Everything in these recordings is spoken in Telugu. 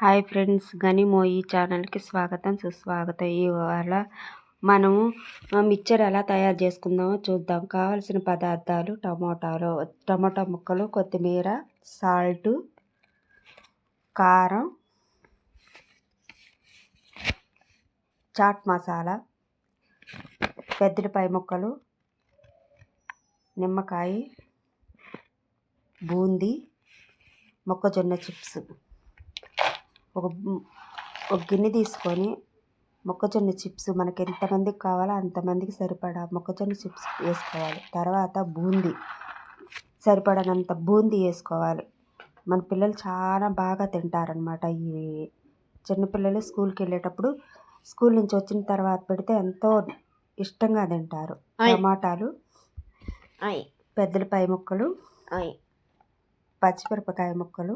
హాయ్ ఫ్రెండ్స్ గనిమోయి ఛానల్కి స్వాగతం. సుస్వాగతం. ఇవాళ మనము మిక్చర్ ఎలా తయారు చేసుకుందామో చూద్దాం. కావలసిన పదార్థాలు టమోటాలు టమోటా ముక్కలు కొత్తిమీర సాల్ట్ కారం చాట్ మసాలా పెద్దలపాయ ముక్కలు నిమ్మకాయ బూందీ మొక్కజొన్న చిప్స్. ఒక ఒక గిన్నె తీసుకొని మొక్కజొన్న చిప్స్ మనకి ఎంతమందికి కావాలో అంతమందికి సరిపడా మొక్కజొన్న చిప్స్ వేసుకోవాలి. తర్వాత బూందీ. సరిపడనంత బూందీ వేసుకోవాలి. మన పిల్లలు చాలా బాగా తింటారనమాట ఇవి చిన్నపిల్లలు స్కూల్కి వెళ్ళేటప్పుడు. స్కూల్ నుంచి వచ్చిన తర్వాత పెడితే ఎంతో ఇష్టంగా తింటారు. టమాటాలు పెద్దలపాయ ముక్కలు పచ్చిమిరపకాయ ముక్కలు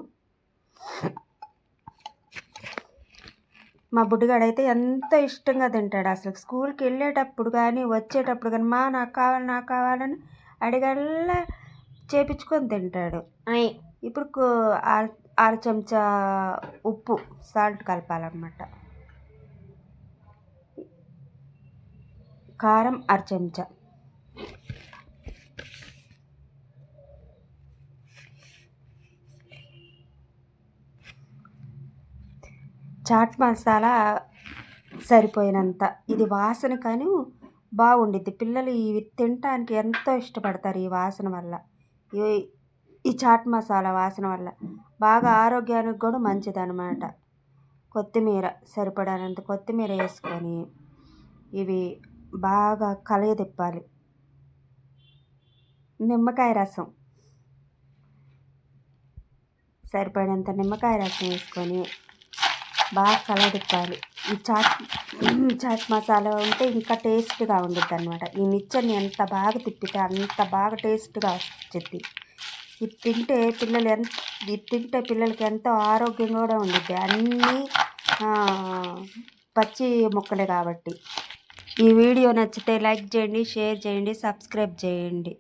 మా బుడ్డిగాడైతే ఎంత ఇష్టంగా తింటాడు అసలు. స్కూల్కి వెళ్ళేటప్పుడు కానీ వచ్చేటప్పుడు కానీ మా నాకు కావాలి నాకు కావాలని అడిగల్లా చేపించుకొని తింటాడు. ఇప్పుడు అర చెంచా ఉప్పు సాల్ట్ కలపాలన్నమాట. కారం అర చెంచా. చాట్ మసాలా సరిపోయినంత. ఇది వాసన కానీ బాగుండిద్ది. పిల్లలు ఇవి తినటానికి ఎంతో ఇష్టపడతారు ఈ వాసన వల్ల. ఈ చాట్ మసాలా వాసన వల్ల. బాగా ఆరోగ్యానికి కూడా మంచిది అనమాట కొత్తిమీర సరిపడానంత కొత్తిమీర వేసుకొని ఇవి బాగా కలయ తిప్పాలి నిమ్మకాయ రసం. సరిపడినంత నిమ్మకాయ రసం వేసుకొని బాగా కలదిప్పాలి ఈ చాట్ చాట్ మసాలా ఉంటే ఇంకా టేస్ట్గా ఉండుద్ది అనమాట ఈ మిక్చర్ని ఎంత బాగా తిప్పితే అంత బాగా టేస్ట్గా వచ్చింది ఇది తింటే పిల్లలు ఎంత ఇది తింటే పిల్లలకి ఎంతో ఆరోగ్యంగా కూడా ఉండుద్ది. అన్నీ పచ్చి మొక్కలే కాబట్టి. ఈ వీడియో నచ్చితే లైక్ చేయండి షేర్ చేయండి సబ్స్క్రైబ్ చేయండి.